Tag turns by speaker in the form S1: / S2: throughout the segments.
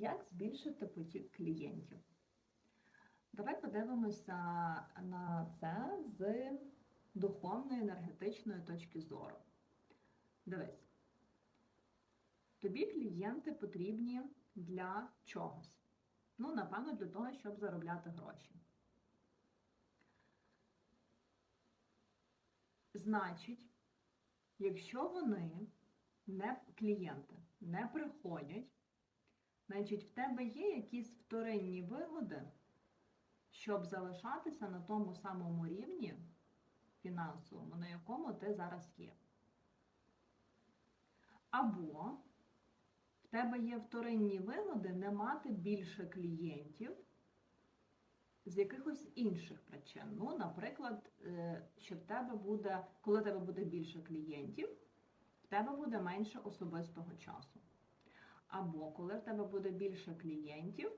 S1: Як збільшити потік клієнтів? Давай подивимося на це з духовної енергетичної точки зору. Дивись, тобі клієнти потрібні для чогось. Ну, напевно, для того, щоб заробляти гроші. Значить, якщо вони не клієнти не приходять, значить в тебе є якісь вторинні вигоди, щоб залишатися на тому самому рівні фінансовому, на якому ти зараз є. Або в тебе є вторинні вигоди не мати більше клієнтів з якихось інших причин. Ну, наприклад, е, що в тебе буде, коли в тебе буде більше клієнтів, в тебе буде менше особистого часу. Або коли в тебе буде більше клієнтів,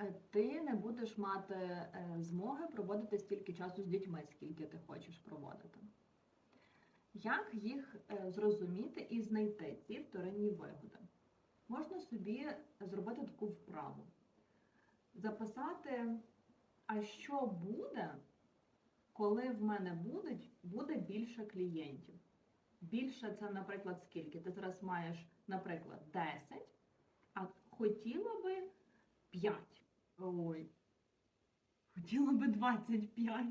S1: е, ти не будеш мати е, змоги проводити стільки часу з дітьми, скільки ти хочеш проводити. Як їх е, зрозуміти і знайти ці вторинні вигоди? Можна собі зробити таку вправу. Записати, а що буде, коли в мене будуть, буде більше клієнтів. Більше це, наприклад, скільки? Ти зараз маєш, наприклад, 10, а хотіла би 5. Ой, хотіла би 25.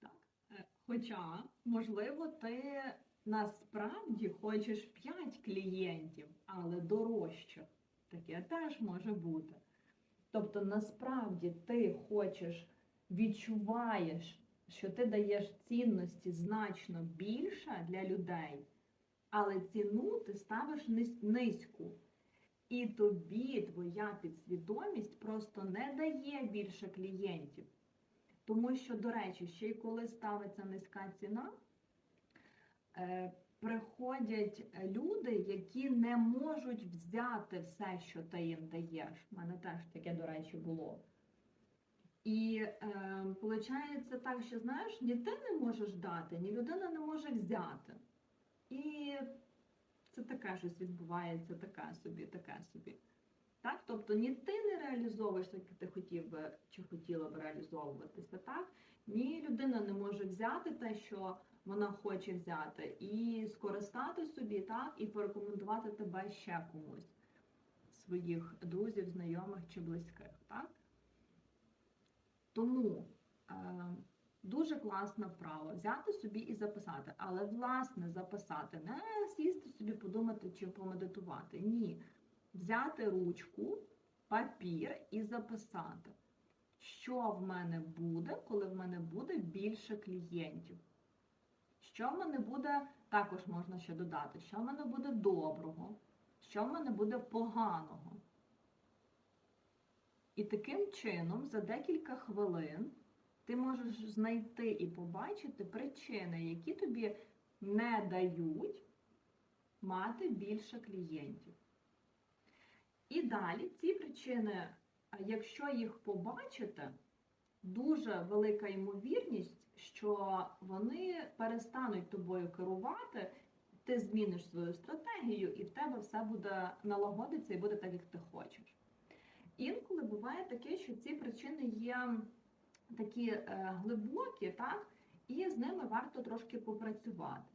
S1: Так. Е, Хоча, можливо, ти насправді хочеш 5 клієнтів, але дорожчих. Таке теж може бути. Тобто, насправді ти хочеш, відчуваєш, що ти даєш цінності значно більше для людей, але ціну ти ставиш низьку. І тобі твоя підсвідомість просто не дає більше клієнтів. Тому що, до речі, ще й коли ставиться низька ціна, е, приходять люди, які не можуть взяти все, що ти їм даєш. У мене теж таке, до речі, було. І е, виходить так, що знаєш, ні ти не можеш дати, ні людина не може взяти. І це таке щось відбувається, таке собі, таке собі. Так? Тобто ні ти не реалізовуєш, як ти хотів би чи хотіла б реалізовуватися, так? ні людина не може взяти те, що вона хоче взяти, і скористати собі, так, і порекомендувати тебе ще комусь, своїх друзів, знайомих чи близьких. Тому е, дуже класна вправа взяти собі і записати, але власне записати, не сісти собі, подумати чи помедитувати. Ні. Взяти ручку, папір і записати, що в мене буде, коли в мене буде більше клієнтів. Що в мене буде, також можна ще додати, що в мене буде доброго, що в мене буде поганого. І таким чином, за декілька хвилин, ти можеш знайти і побачити причини, які тобі не дають мати більше клієнтів. І далі ці причини, якщо їх побачити, дуже велика ймовірність, що вони перестануть тобою керувати, ти зміниш свою стратегію, і в тебе все буде налагодиться і буде так, як ти хочеш. Інколи буває таке, що ці причини є такі е, глибокі, так, і з ними варто трошки попрацювати.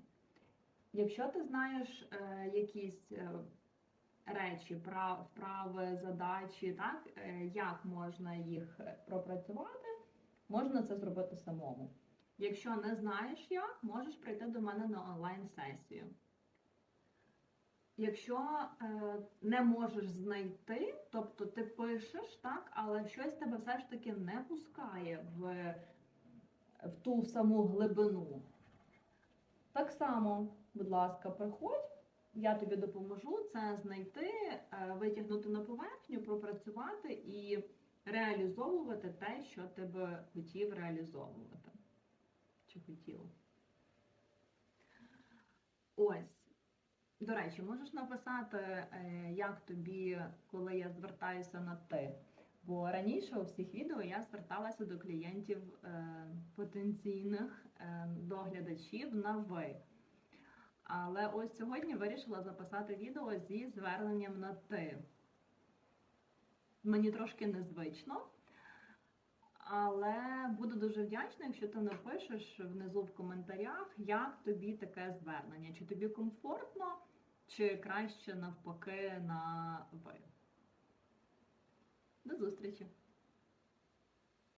S1: Якщо ти знаєш е, якісь е, речі, прав- вправи, задачі, так, як можна їх пропрацювати, можна це зробити самому. Якщо не знаєш як, можеш прийти до мене на онлайн-сесію. Якщо е, не можеш знайти, тобто ти пишеш, так, але щось тебе все ж таки не пускає в, в ту саму глибину. Так само, будь ласка, приходь, я тобі допоможу це знайти, е, витягнути на поверхню, пропрацювати і реалізовувати те, що ти би хотів реалізовувати. Чи хотіла. Ось. До речі, можеш написати, е, як тобі, коли я звертаюся на ти. Бо раніше у всіх відео я зверталася до клієнтів е, потенційних, е, до на ви. Але ось сьогодні вирішила записати відео зі зверненням на ти. Мені трошки незвично, але буду дуже вдячна, якщо ти напишеш внизу в коментарях, як тобі таке звернення. Чи тобі комфортно, чи краще навпаки на ви. До зустрічі!